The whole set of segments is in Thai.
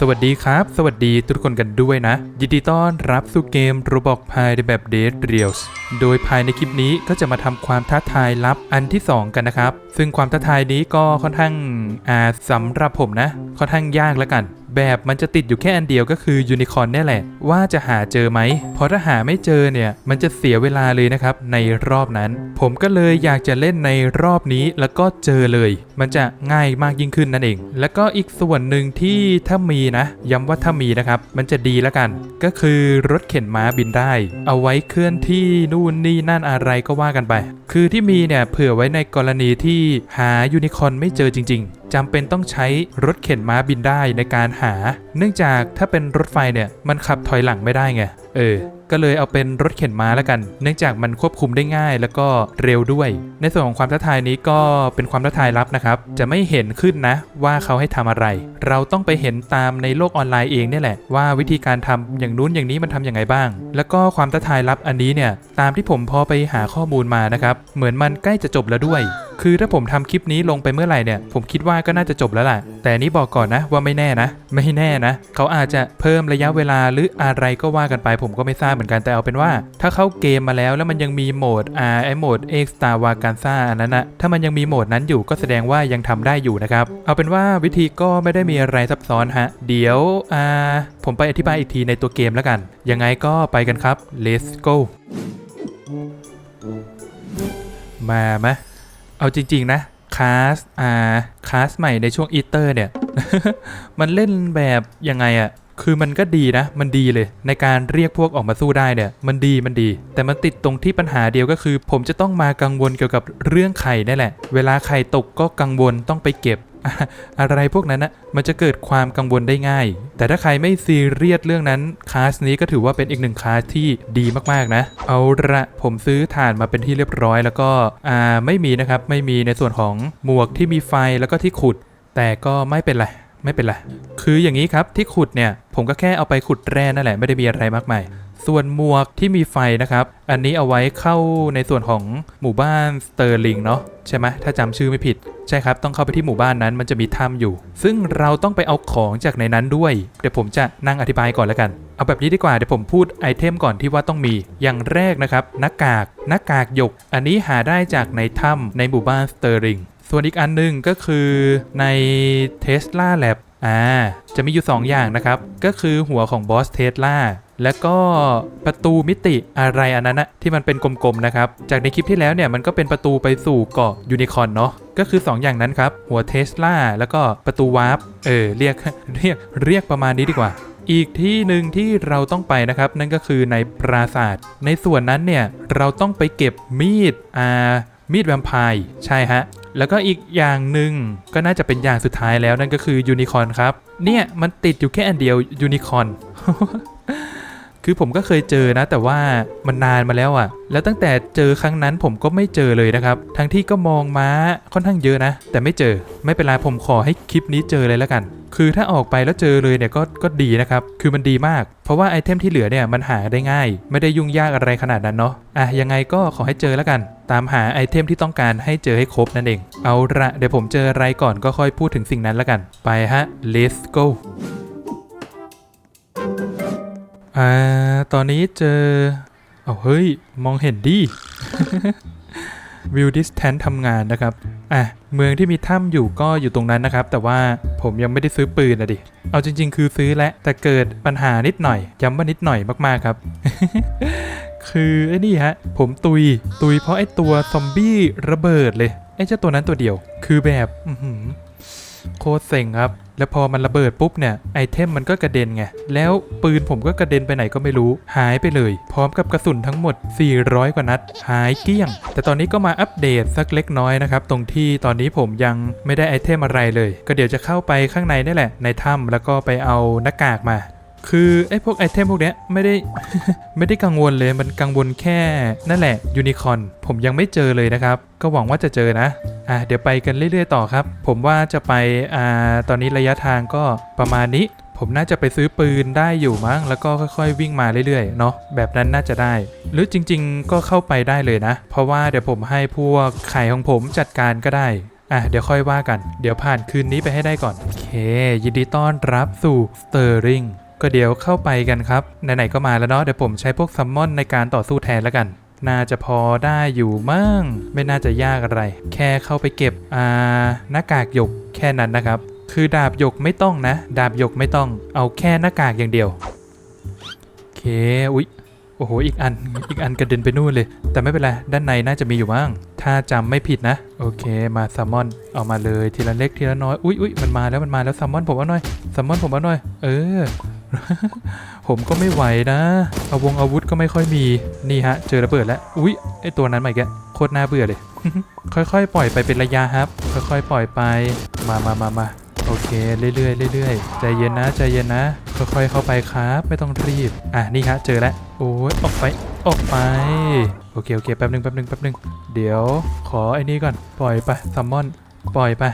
สวัสดีครับ สวัสดีทุกคนกันด้วยนะ ยินดีต้อนรับสู่เกม Roblox ภายในแบบ Dead Reels โดยภายในคลิปนี้ก็จะมาทำความท้าทายลับอันที่ 2 กันนะครับ ซึ่งความท้าทายนี้ก็ค่อนข้างอ่าสำหรับผมนะ ค่อนข้างยากแล้วกัน แบบมันจะติดอยู่แค่อันเดียวก็คือยูนิคอร์นนี่แหละ ว่าจะหาเจอไหมเพราะถ้าหาไม่เจอเนี่ย มันจะเสียเวลาเลยนะครับในรอบนั้น ผมก็เลยอยากจะเล่นในรอบนี้แล้วก็เจอเลย มันจะง่ายมากยิ่งขึ้นนั่นเอง แล้วก็อีกส่วนหนึ่งที่ถ้ามีนะย้ำว่าถ้ามีนะครับ มันจะดีแล้วกัน ก็คือรถเข็นม้าบินได้ เอาไว้เคลื่อนที่นู่นนี่นั่นอะไรก็ว่ากันไป คือที่มีเนี่ยเผื่อไว้ในกรณีที่หายูนิคอนไม่เจอจริง ๆจำเป็นต้องใช้รถเข็นม้าบินได้ในการหา เนื่องจากถ้าเป็นรถไฟเนี่ย มันขับถอยหลังไม่ได้ไง เออ ก็เลยเอาเป็นรถเข็นม้าแล้วกัน เนื่องจากมันควบคุมได้ง่ายแล้วก็เร็วด้วย ในส่วนของความท้าทายนี้ก็เป็นความท้าทายลับนะครับ จะไม่เห็นขึ้นนะว่าเขาให้ทำอะไร เราต้องไปเห็นตามในโลกออนไลน์เองเนี่ยแหละ ว่าวิธีการทำอย่างนู้นอย่างนี้มันทำอย่างไงบ้าง แล้วก็ความท้าทายลับอันนี้เนี่ยตามที่ผมพอไปหาข้อมูลมานะครับ เหมือนมันใกล้จะจบแล้วด้วยคือถ้าผมทำคลิปนี้ลงไปเมื่อไหร่เนี่ย ผมคิดว่าก็น่าจะจบแล้วล่ะแต่นี้บอกก่อนนะว่าไม่แน่นะ ไม่แน่นะ เขาอาจจะเพิ่มระยะเวลาหรืออะไรก็ว่ากันไป ผมก็ไม่ทราบเหมือนกันแต่เอาเป็นว่า ถ้าเข้าเกมมาแล้วแล้วมันยังมีโหมดอ่าไอโหมด X Star w a g a n z a อันนั้นนะถ้ามันยังมีโหมดนั้นอยู่ก็แสดงว่ายังทำได้อยู่นะครับ เอาเป็นว่าวิธีก็ไม่ได้มีอะไรซับซ้อนฮะ เดี๋ยวอ่าผมไปอธิบายอีกทีในตัวเกมแล้วกัน ยังไงก็ไปกันครับ let's go มาไหม เอาจริง ๆ นะคลาสอ่าคลาสใหม่ในช่วงอีเตอร์เนี่ย มันเล่นแบบยังไงอะคือมันก็ดีนะ มันดีเลย ในการเรียกพวกออกมาสู้ได้เนี่ย มันดีมันดี แต่มันติดตรงที่ปัญหาเดียวก็คือ ผมจะต้องมากังวลเกี่ยวกับเรื่องไข่นี่แหละ เวลาไข่ตกก็กังวลต้องไปเก็บ อะไรพวกนั้นนะมันจะเกิดความกังวลได้ง่าย แต่ถ้าใครไม่ซีเรียสเรื่องนั้นคลาสนี้ก็ถือว่าเป็นอีกหนึ่งคลาสที่ดีมากๆนะ เอาละผมซื้อถ่านมาเป็นที่เรียบร้อย แล้วก็อ่าไม่มีนะครับไม่มีในส่วนของหมวกที่มีไฟแล้วก็ที่ขุด แต่ก็ไม่เป็นไรไม่เป็นไร คืออย่างนี้ครับที่ขุดเนี่ย ผมก็แค่เอาไปขุดแร่นั่นแหละไม่ได้มีอะไรมากมาย ส่วนหมวกที่มีไฟนะครับ อันนี้เอาไว้เข้าในส่วนของหมู่บ้านสเตอร์ลิงเนาะใช่ไหมถ้าจำชื่อไม่ผิด ใช่ครับต้องเข้าไปที่หมู่บ้านนั้นมันจะมีถ้ำอยู่ ซึ่งเราต้องไปเอาของจากในนั้นด้วย เดี๋ยวผมจะนั่งอธิบายก่อนแล้วกัน เอาแบบนี้ดีกว่าเดี๋ยวผมพูดไอเทมก่อนที่ว่าต้องมีอย่างแรกนะครับหน้ากากหน้ากากหยก อันนี้หาได้จากในถ้ำในหมู่บ้านสเตอร์ลิงส่วนอีกอันหนึงก็คือใน Tesla Lab อ่าจะมีอยู่ 2 อย่างนะครับ ก็คือหัวของบอสเทสลา แล้วก็ประตูมิติอะไรอันนั้นนะที่มันเป็นกลมๆนะครับ จากในคลิปที่แล้วเนี่ยมันก็เป็นประตูไปสู่เกาะยูนิคอร์นเนาะก็คือ 2 อย่างนั้นครับ หัวเทสลาแล้วก็ประตูวาร์ปเออเรียกเรียกเรียกประมาณนี้ดีกว่า อีกที่หนึ่งที่เราต้องไปนะครับ นั่นก็คือในปราศาสาทในส่วนนั้นเนี่ยเราต้องไปเก็บมีดอ่ามีดแวมไพร์ใช่ฮะแล้วก็อีกอย่างหนึ่งก็น่าจะเป็นอย่างสุดท้ายแล้วนั่นก็คือยูนิคอร์นครับเนี่ยมันติดอยู่แค่อันเดียวยูนิคอร์น คือผมก็เคยเจอนะ แต่ว่ามันนานมาแล้วอะ่ะ แล้วตั้งแต่เจอครั้งนั้นผมก็ไม่เจอเลยนะครับ ทั้งที่ก็มองม้าค่อนข้างเยอะนะ แต่ไม่เจอ ไม่เป็นไรผมขอให้คลิปนี้เจอเลยแล้วกัน คือถ้าออกไปแล้วเจอเลยเนี่ยก็ก็ดีนะครับ คือมันดีมาก เพราะว่าไอเทมที่เหลือเนี่ยมันหาได้ง่าย ไม่ได้ยุ่งยากอะไรขนาดนั้นเนาะ อะยังไงก็ขอให้เจอแล้วกัน ตามหาไอเทมที่ต้องการให้เจอให้ครบนั่นเอง เอาละเดี๋ยวผมเจออะไรก่อนก็ค่อยพูดถึงสิ่งนั้นแล้วกัน ไปฮะ let's go อ่า ตอนนี้เจอ เอาเฮ้ย มองเห็นดิวิวดิสแทนทำงานนะครับ อะ เมืองที่มีถ้ำอยู่ก็อยู่ตรงนั้นนะครับ แต่ว่าผมยังไม่ได้ซื้อปืนนะดิ เอาจริง ๆ คือซื้อแล้วแต่เกิดปัญหานิดหน่อย ย้ำว่านิดหน่อยมากๆครับ คือไอ้นี่ฮะ ผมตุย ตุยเพราะไอ้ตัวซอมบี้ระเบิดเลย ไอ้เจ้าตัวนั้นตัวเดียว คือแบบ โคตรเซ็งครับ แล้วพอมันระเบิดปุ๊บเนี่ยไอเทมมันก็กระเด็นไง แล้วปืนผมก็กระเด็นไปไหนก็ไม่รู้ หายไปเลย พร้อมกับกระสุนทั้งหมด 400 กว่านัด หายเกลี้ยง แต่ตอนนี้ก็มาอัปเดตสักเล็กน้อยนะครับ ตรงที่ตอนนี้ผมยังไม่ได้ไอเทมอะไรเลย ก็เดี๋ยวจะเข้าไปข้างในนี่แหละในถ้ำแล้วก็ไปเอาหน้ากากมา คือไอ้พวกไอเทมพวกเนี้ยไม่ได้ ไม่ได้กังวลเลยมันกังวลแค่นั่นแหละยูนิคอนผมยังไม่เจอเลยนะครับ ก็หวังว่าจะเจอนะอะเดี๋ยวไปกันเรื่อยๆต่อครับ ผมว่าจะไปอ่าตอนนี้ระยะทางก็ประมาณนี้ ผมน่าจะไปซื้อปืนได้อยู่มั้งแล้วก็ค่อยๆ วิ่งมาเรื่อยๆเนาะแบบนั้นน่าจะได้ หรือจริงๆ ก็เข้าไปได้เลยนะ เพราะว่าเดี๋ยวผมให้พวกไข่ของผมจัดการก็ได้อะเดี๋ยวค่อยว่ากัน เดี๋ยวผ่านคืนนี้ไปให้ได้ก่อน โอเค ยินดีต้อนรับสู่สเตอร์ริง ก็เดี๋ยวเข้าไปกันครับ ไหนๆก็มาแล้วเนาะเดี๋ยวผมใช้พวกซัมมอนในการต่อสู้แทนแล้วกัน น่าจะพอได้อยู่มั่งไม่น่าจะยากอะไร แค่เข้าไปเก็บอ่าหน้ากากหยกแค่นั้นนะครับ คือดาบหยกไม่ต้องนะ ดาบหยกไม่ต้อง เอาแค่หน้ากากอย่างเดียวโอเคอุ๊ยโอ้โห อีกอัน อีกอันกระเด็นไปนู่นเลย แต่ไม่เป็นไร ด้านในน่าจะมีอยู่บ้าง ถ้าจำไม่ผิดนะ โอเค มาแซลมอน เอามาเลย ทีละเล็กทีละน้อย อุ๊ยอุ๊ยมันมาแล้ว มันมาแล้วแซลมอนผมเอาหน่อยแซลมอนผมเอาหน่อย เออ ผมก็ไม่ไหวนะ อาวงอาวุธก็ไม่ค่อยมี นี่ฮะ เจอระเบิดแล้ว อุ๊ย ไอตัวนั้นใหม่แกโคตรน่าเบื่อเลย ค่อยๆ ปล่อยไปเป็นระยะครับ ค่อยๆ ปล่อยไป มามามามาโอเค เรื่อยๆเรื่อยๆ ใจเย็นนะ ใจเย็นนะ ค่อยๆ เข้าไปครับ ไม่ต้องรีบ อะ นี่ฮะ เจอแล้ว โอ้ยออกไป ออกไป โอเค โอเค แป๊บหนึงแป๊บหนึงแป๊บหนึง เดี๋ยว ขอไอ้นี่ก่อน ปล่อยไปซัมมอน ปล่อยไป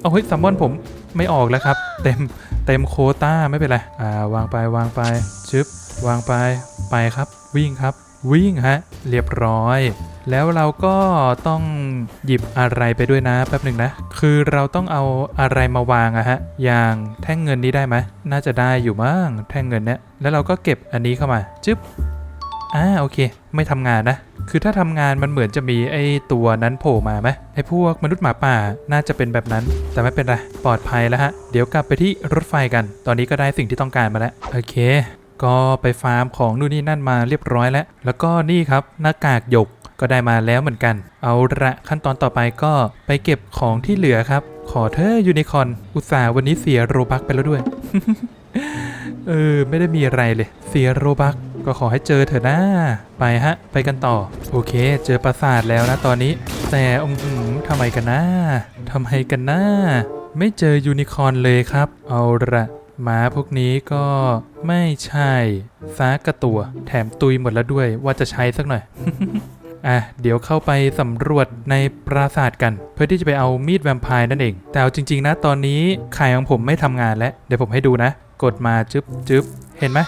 เอาเฮ้ยซัมมอนผมไม่ออกแล้วครับ เต็ม เต็มโคต้าไม่เป็นไร อ่าวางไปวางไปชึบวางไปไปครับ วิ่งครับ วิ่งฮะ เรียบร้อย แล้วเราก็ต้องหยิบอะไรไปด้วยนะแป๊บหนึ่งนะ คือเราต้องเอาอะไรมาวางอะฮะ อย่างแท่งเงินนี้ได้ไหมน่าจะได้อยู่มั้งแท่งเงินเนี้ยแล้วเราก็เก็บอันนี้เข้ามาจึ๊บ อ่าโอเค ไม่ทำงานนะ คือถ้าทำงานมันเหมือนจะมีไอ้ตัวนั้นโผล่มาไหมไอ้พวกมนุษย์หมาป่าน่าจะเป็นแบบนั้น แต่ไม่เป็นไรปลอดภัยแล้วฮะ เดี๋ยวกลับไปที่รถไฟกัน ตอนนี้ก็ได้สิ่งที่ต้องการมาแล้ว โอเค ก็ไปฟาร์มของนู่นนี่นั่นมาเรียบร้อยแล้ว แล้วก็นี่ครับหน้ากากหยกก็ได้มาแล้วเหมือนกัน เอาละขั้นตอนต่อไปก็ไปเก็บของที่เหลือครับ ขอเธอยูนิคอนอุตส่าห์วันนี้เสียโรบักไปแล้วด้วย เออ ไม่ได้มีอะไรเลย เสียโรบัก ก็ขอให้เจอเถอะนะไปฮะ ไปกันต่อ โอเค เจอปราสาทแล้วนะตอนนี้ แต่อืมทำไมกันนะทำไมกันนะไม่เจอยูนิคอร์นเลยครับ เอาละหมาพวกนี้ก็ไม่ใช่ซากกระตัว แถมตุยหมดแล้วด้วยว่าจะใช้สักหน่อยอะเดี๋ยวเข้าไปสำรวจในปราสาทกัน เพื่อที่จะไปเอามีดแวมไพร์นั่นเอง แต่เอาจริง ๆ นะตอนนี้ไข่ของผมไม่ทำงานแล้ว เดี๋ยวผมให้ดูนะ กดมาจึ๊บจึ๊บเห็นไหม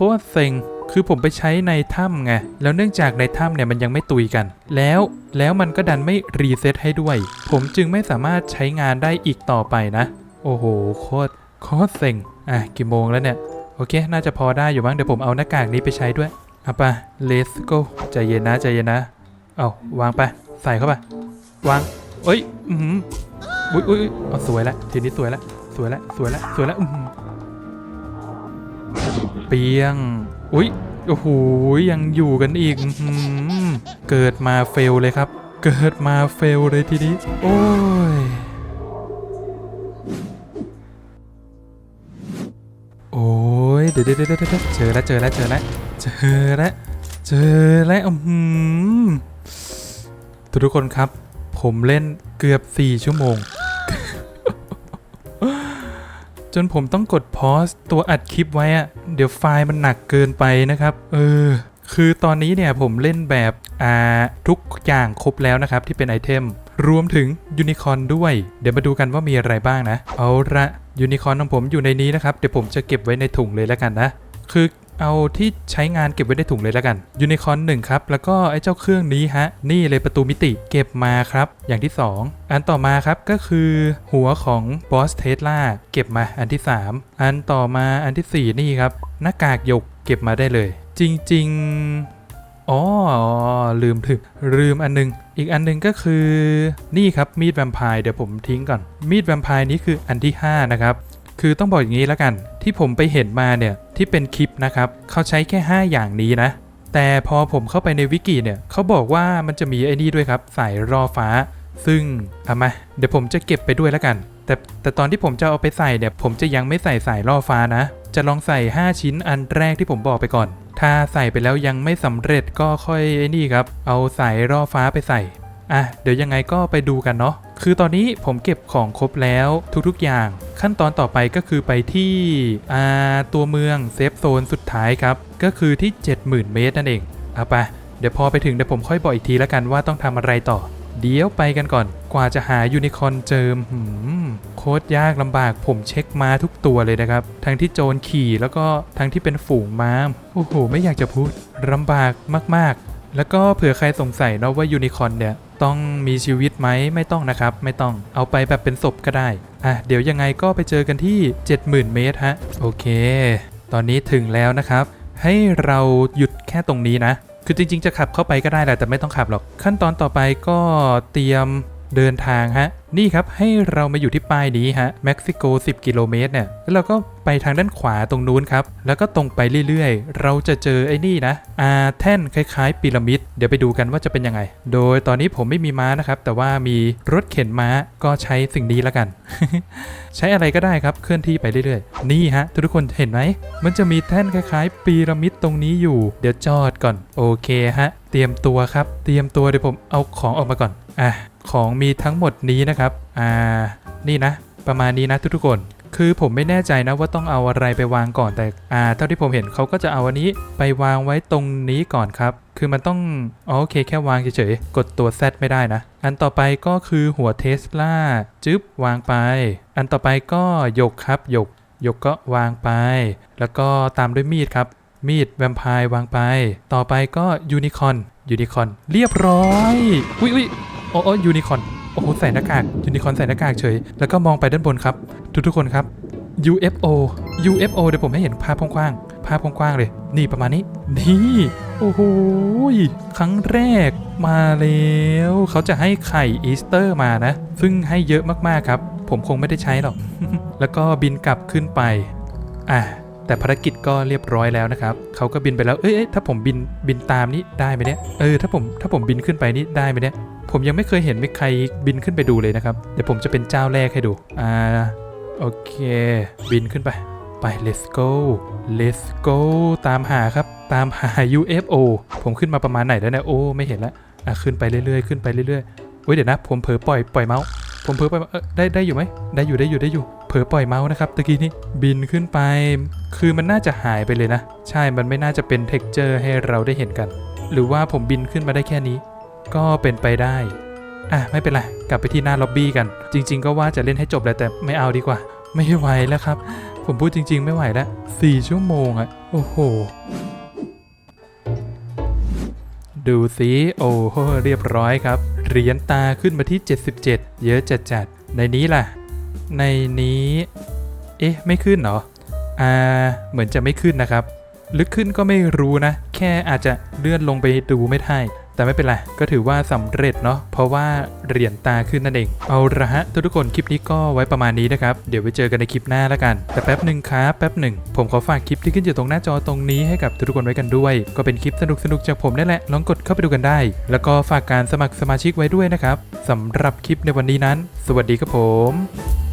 คตรเซ็งคือผมไปใช้ในถ้ำไง แล้วเนื่องจากในถ้ำเนี่ยมันยังไม่ตุยกัน แล้ว แล้วมันก็ดันไม่รีเซ็ตให้ด้วย ผมจึงไม่สามารถใช้งานได้อีกต่อไปนะ โอ้โห โคตร โคตรเซ็ง อะ กี่โมงแล้วเนี่ย โอเค น่าจะพอได้อยู่บ้าง เดี๋ยวผมเอาหน้ากากนี้ไปใช้ด้วยเอาไป let's go ใจเย็นนะ ใจเย็นนะ เอาวางไป ใส่เข้าไป วาง เอ้ย อืมอุ้ยอุ้ยอุ๊ยเอาสวยแล้วทีนี้สวยแล้วสวยแล้วสวยแล้วสวยแล้วอืม เปียง อุ๊ย โอ้โห ยังอยู่กันอีกอเกิดมาเฟลเลยครับ เกิดมาเฟลเลยทีนี้ โอ้ย โอ้ย เดี๋ยวเดี๋ยวเดี๋ยวเดี๋ยวเจอแล้วเจอแล้วเจอแล้วเจอแล้วเจอแล้วอือหือทุกคนครับ ผมเล่นเกือบ 4 ชั่วโมง จนผมต้องกดพอสตัวอัดคลิปไว้อะ เดี๋ยวไฟล์มันหนักเกินไปนะครับ เออ คือตอนนี้เนี่ยผมเล่นแบบอ่าทุกอย่างครบแล้วนะครับที่เป็นไอเทม รวมถึงยูนิคอนด้วย เดี๋ยวมาดูกันว่ามีอะไรบ้างนะ เอาละยูนิคอนของผมอยู่ในนี้นะครับ เดี๋ยวผมจะเก็บไว้ในถุงเลยแล้วกันนะ คือ เอาที่ใช้งานเก็บไว้ในถุงเลยแล้วกันยูนิคอร์นหนึ่งครับ แล้วก็ไอ้เจ้าเครื่องนี้ฮะ นี่เลยประตูมิติเก็บมาครับ อย่างที่ 2 อันต่อมาครับก็คือหัวของบอสเทสลาเก็บมาอันที่ 3 อันต่อมาอันทีสี่ 4 นี่ครับ หน้ากากหยกเก็บมาได้เลย จริง ๆ อ๋อ ลืมถึงลืมอันนึง อีกอันนึงก็คือนี่ครับมีดแวมไพร์เดี๋ยวผมทิ้งก่อน มีดแวมไพร์นี้คืออันที่ 5 นะครับ คือต้องบอกอย่างนี้แล้วกัน ที่ผมไปเห็นมาเนี่ย ที่เป็นคลิปนะครับเขาใช้แค่ 5 อย่างนี้นะ แต่พอผมเข้าไปในวิกิเนี่ยเขาบอกว่ามันจะมีไอ้นี่ด้วยครับสายรอฟ้า ซึ่งเอามาเดี๋ยวผมจะเก็บไปด้วยแล้วกัน แต่แต่ตอนที่ผมจะเอาไปใส่เนี่ยผมจะยังไม่ใส่สายล่อฟ้านะ จะลองใส่ 5 ชิ้นอันแรกที่ผมบอกไปก่อน ถ้าใส่ไปแล้วยังไม่สำเร็จก็ค่อยไอ้นี่ครับเอาสายล่อฟ้าไปใส่อะเดี๋ยวยังไงก็ไปดูกันเนาะ คือตอนนี้ผมเก็บของครบแล้วทุกๆอย่าง ขั้นตอนต่อไปก็คือไปที่ตัวเมืองเซฟโซนสุดท้ายครับ ก็คือที่ 70,000 เมตรนั่นเองเอาไปเดี๋ยวพอไปถึงเดี๋ยวผมค่อยบอกอีกทีแล้วกันว่าต้องทำอะไรต่อ เดี๋ยวไปกันก่อน กว่าจะหายูนิคอนเจอมโคตรยากลำบากผมเช็คมาทุกตัวเลยนะครับ ทั้งที่โจรขี่แล้วก็ทั้งที่เป็นฝูงม้าโอ้โห ไม่อยากจะพูดลำบากมากๆ แล้วก็เผื่อใครสงสัยเนาะว่ายูนิคอนเนี่ย ต้องมีชีวิตไหมไม่ต้องนะครับ ไม่ต้องเอาไปแบบเป็นศพก็ได้ อะเดี๋ยวยังไงก็ไปเจอกันที่ 70,000 เมตรฮะ โอเค ตอนนี้ถึงแล้วนะครับ ให้เราหยุดแค่ตรงนี้นะ คือจริง ๆ จะขับเข้าไปก็ได้แหละแต่ไม่ต้องขับหรอก ขั้นตอนต่อไปก็เตรียมเดินทางฮะ นี่ครับให้เรามาอยู่ที่ป้ายนี้ฮะเม็กซิโก 10 กิโลเมตรเนี่ยแล้วเราก็ไปทางด้านขวาตรงนู้นครับ แล้วก็ตรงไปเรื่อยๆ เราจะเจอไอ้นี่นะอาแท่นคล้ายๆ พีระมิด เดี๋ยวไปดูกันว่าจะเป็นยังไง โดยตอนนี้ผมไม่มีม้านะครับ แต่ว่ามีรถเข็นม้าก็ใช้สิ่งนี้แล้วกัน ใช้อะไรก็ได้ครับเคลื่อนที่ไปเรื่อยๆ นี่ฮะ ทุกคนเห็นไหม มันจะมีแท่นคล้ายๆ พีระมิดตรงนี้อยู่ เดี๋ยวจอดก่อน โอเคฮะ เตรียมตัวครับ เตรียมตัวเดี๋ยวผมเอาของออกมาก่อน อะ ของมีทั้งหมดนี้นะครับ อ่า นี่นะ ประมาณนี้นะทุกๆคน คือผมไม่แน่ใจนะว่าต้องเอาอะไรไปวางก่อนแต่ อ่า เท่าที่ผมเห็นเขาก็จะเอาอันนี้ไปวางไว้ตรงนี้ก่อนครับ คือมันต้อง อ๋อโอเคแค่วางเฉยๆ กดตัว Z ไม่ได้นะ อันต่อไปก็คือหัวเทสลาจึ๊บวางไป อันต่อไปก็หยกครับหยกหยกก็วางไป แล้วก็ตามด้วยมีดครับ มีดแวมไพร์วางไป ต่อไปก็ยูนิคอนยูนิคอนเรียบร้อย อุ้ยอุ้ย โอ้โอ้ยูนิคอนโอ้โหใส่หน้ากากยูนิคอนใส่หน้ากากเฉย แล้วก็มองไปด้านบนครับ ทุกทุกคนครับ UFO UFO เดี๋ยวผมให้เห็นภาพกว้างๆภาพกว้างๆเลย นี่ประมาณนี้ นี่ โอ้โหครั้งแรกมาแล้ว เขาจะให้ไข่อีสเตอร์มานะ ซึ่งให้เยอะมากๆครับ ผมคงไม่ได้ใช้หรอก แล้วก็บินกลับขึ้นไป อะ แต่ภารกิจก็เรียบร้อยแล้วนะครับเขาก็บินไปแล้วเอ้ยเอ้ยถ้าผมบินบินตามนี่ได้ไหมเนี่ยเออถ้าผมถ้าผมบินขึ้นไปนี่ได้ไหมเนี่ยผมยังไม่เคยเห็นไมีใครบินขึ้นไปดูเลยนะครับเดี๋ยวผมจะเป็นเจ้าแรกให้ดูอ่าโอเค บินขึ้นไปไป let's go let's go ตามหาครับตามหา UFO ผมขึ้นมาประมาณไหนแล้วเนี่ยโอ้ไม่เห็นละอะขึ้นไปเรื่อยๆ ขึ้นไปเรื่อยๆเว้ยเดี๋ยวนะผมเผลอปล่อยปล่อยเมาส์ ผมเผลอปล่อยเออได้ได้อยู่ไหมได้อยู่ได้อยู่ได้อยู่ เผลอปล่อยเมาส์นะครับตะกี้นี้บินขึ้นไป คือมันน่าจะหายไปเลยนะ ใช่มันไม่น่าจะเป็น texture ให้เราได้เห็นกัน หรือว่าผมบินขึ้นมาได้แค่นี้ ก็เป็นไปได้อะไม่เป็นไรกลับไปที่หน้าล็อบบี้กัน จริง ๆ ก็ว่าจะเล่นให้จบแล้วแต่ไม่เอาดีกว่า ไม่ไหวแล้วครับ ผมพูดจริง ๆ ไม่ไหวแล้วสี่ชั่วโมงอะโอ้โหดูสิโอ้โหเรียบร้อยครับ เหรียญตาขึ้นมาที่ 77 เยอะจัดๆในนี้ล่ะ ในนี้ เอ๊ะ ไม่ขึ้นเหรอ อ่า เหมือนจะไม่ขึ้นนะครับ ลึกขึ้นก็ไม่รู้นะ แค่อาจจะเลื่อนลงไปดูไม่ได้ แต่ไม่เป็นไร ก็ถือว่าสำเร็จเนาะเพราะว่าเหรียญตาขึ้นนั่นเอง เอาละฮะทุกๆคนคลิปนี้ก็ไว้ประมาณนี้นะครับ เดี๋ยวไว้เจอกันในคลิปหน้าแล้วกัน แต่แป๊บหนึ่งครับแป๊บหนึ่งผมขอฝากคลิปที่ขึ้นอยู่ตรงหน้าจอตรงนี้ให้กับทุกๆคนไว้กันด้วย ก็เป็นคลิปสนุกๆจากผมนั่นแหละลองกดเข้าไปดูกันได้ แล้วก็ฝากการสมัครสมาชิกไว้ด้วยนะครับสำหรับคลิปในวันนี้นั้น สวัสดีครับผม